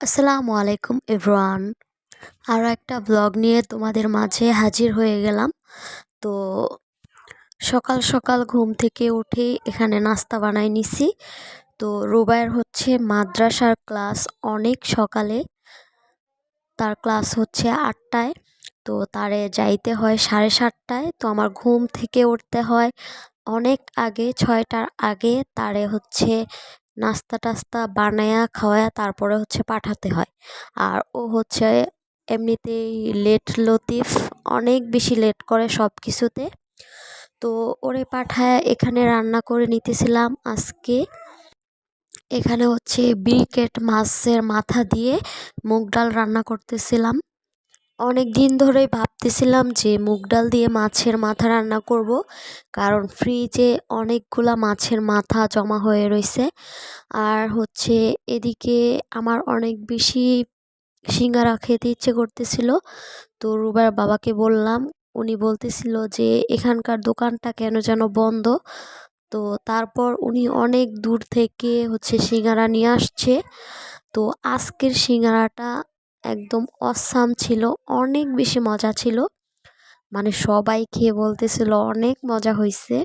আসসালামু আলাইকুম এভরান আরও একটা ব্লগ নিয়ে তোমাদের মাঝে হাজির হয়ে গেলাম। তো সকাল সকাল ঘুম থেকে উঠে এখানে নাস্তা বানাই নিছি। তো রুবায়ের হচ্ছে মাদ্রাসার ক্লাস অনেক সকালে। তার ক্লাস হচ্ছে আটটায়। তো তারে যাইতে হয় সাড়ে সাতটায়। তো আমার ঘুম থেকে উঠতে হয় অনেক আগে, ছয়টার আগে। তারে হচ্ছে নাস্তা টাস্তা বানায়া, খাওয়ায়া তারপরে হচ্ছে পাঠাতে হয়। আর ও হচ্ছে এমনিতেই লেট লতিফ, অনেক বেশি লেট করে সব কিছুতে তো ওরে পাঠায় এখানে রান্না করে নিতেছিলাম আজকে। এখানে হচ্ছে ব্রিকেট মাছের মাথা দিয়ে মুগ ডাল রান্না করতেছিলাম। অনেক দিন ধরেই ভাবতেছিলাম যে মুগ ডাল দিয়ে মাছের মাথা রান্না করব, কারণ ফ্রিজে অনেকগুলা মাছের মাথা জমা হয়ে রয়েছে আর হচ্ছে এদিকে আমার অনেক বেশি সিঙ্গারা খেতে ইচ্ছে করতেছিল, তো রুবার বাবাকে বললাম, উনি বলতেছিল যে এখানকার দোকানটা কেন যেন বন্ধ। তো তারপর উনি অনেক দূর থেকে হচ্ছে সিঙ্গারা নিয়ে আসছে। তো আজকের সিঙ্গারাটা একদম অসাম ছিল, অনেক বেশি মজা ছিল। মানে সবাই খেয়ে বলতেছিল অনেক মজা হয়েছে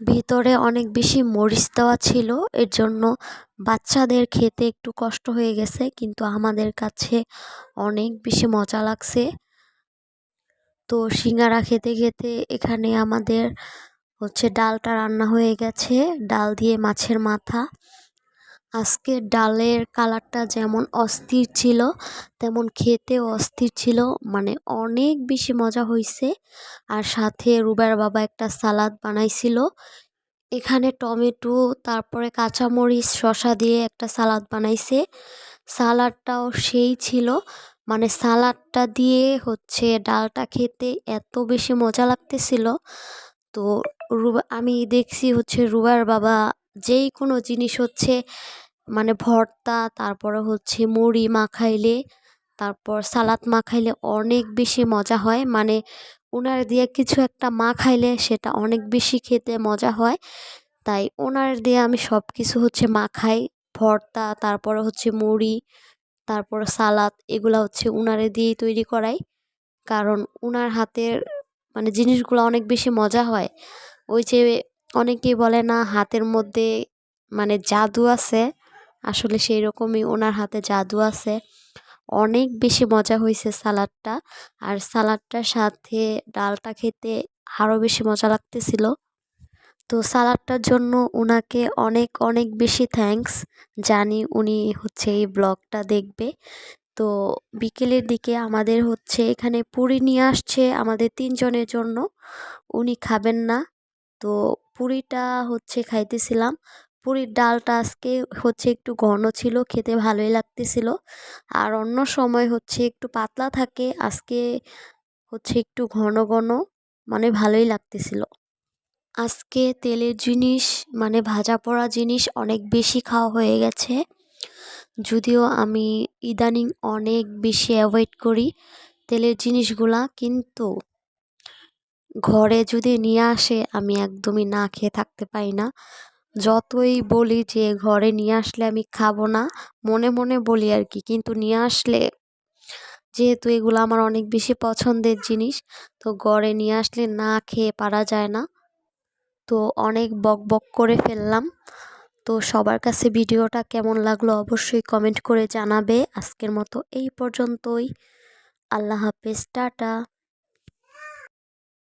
ভিতরে অনেক বেশি মরিচ দেওয়া ছিল, এর জন্য বাচ্চাদের খেতে একটু কষ্ট হয়ে গেছে, কিন্তু আমাদের কাছে অনেক বেশি মজা লাগছে। তো সিঙ্গারা খেতে খেতে এখানে আমাদের হচ্ছে ডালটা রান্না হয়ে গেছে, ডাল দিয়ে মাছের মাথা। আজকে ডালের কালারটা যেমন অস্থির ছিল, তেমন খেতেও অস্থির ছিল মানে অনেক বেশি মজা হয়েছে আর সাথে রুবার বাবা একটা সালাদ বানাইছিল। এখানে টমেটো, তারপরে কাঁচামরিচ, শসা দিয়ে একটা সালাদ বানাইছে। সালাডটাও সেই ছিল মানে সালাডটা দিয়ে হচ্ছে ডালটা খেতে এত বেশি মজা লাগতেছিল। তো রুবা, আমি দেখছি হচ্ছে রুবার বাবা যেই কোনো জিনিস হচ্ছে মানে ভর্তা, তারপরে হচ্ছে মুড়ি মাখাইলে, তারপর সালাদ মাখাইলে অনেক বেশি মজা হয়। মানে ওনার দিয়ে কিছু একটা মা খাইলে সেটা অনেক বেশি খেতে মজা হয়। তাই ওনার দিয়ে আমি সব কিছু হচ্ছে মাখাই। ভর্তা, তারপরে হচ্ছে মুড়ি, তারপর সালাদ, এগুলো হচ্ছে উনারে দিয়েই তৈরি করাই। কারণ উনার হাতের মানে জিনিসগুলো অনেক বেশি মজা হয়। ওই যে অনেকেই বলে না হাতের মধ্যে মানে জাদু আছে। আসলে সেই রকমই ওনার হাতে জাদু আছে। অনেক বেশি মজা হয়েছে সালাডটা। আর সালাডটার সাথে ডালটা খেতে আরও বেশি মজা লাগতেছিল। তো সালাডটার জন্য ওনাকে অনেক অনেক বেশি থ্যাঙ্কস জানি উনি হচ্ছে এই ব্লগটা দেখবে। তো বিকেলের দিকে আমাদের হচ্ছে এখানে পুরি নিয়ে আসছে আমাদের তিনজনের জন্য। উনি খাবেন না। তো পুরিটা হচ্ছে খাইতেছিলাম। পুরীর ডালটা আজকে হচ্ছে একটু ঘন ছিল, খেতে ভালোই লাগতেছিল। আর অন্য সময় হচ্ছে একটু পাতলা থাকে, আজকে হচ্ছে একটু ঘন ঘন মানে ভালোই লাগতেছিল। আজকে তেলের জিনিস মানে ভাজা পোড়া জিনিস অনেক বেশি খাওয়া হয়ে গেছে। যদিও আমি ইদানিং অনেক বেশি অ্যাভয়েড করি তেলের জিনিসগুলা, কিন্তু ঘরে যদি নিয়ে আসে, আমি একদমই না খেয়ে থাকতে পারি না। যতই বলি যে, ঘরে নিয়ে আসলে আমি খাব না, মনে মনে বলি আর কি। কিন্তু নিয়ে আসলে, যেহেতু এগুলো আমার অনেক বেশি পছন্দের জিনিস, তো ঘরে নিয়ে আসলে না খেয়ে পারা যায় না। তো অনেক বক বক করে ফেললাম। তো সবার কাছে ভিডিওটা কেমন লাগল অবশ্যই কমেন্ট করে জানাবে। আজকের মতো এই পর্যন্তই। আল্লাহ হাফেজ, টাটা।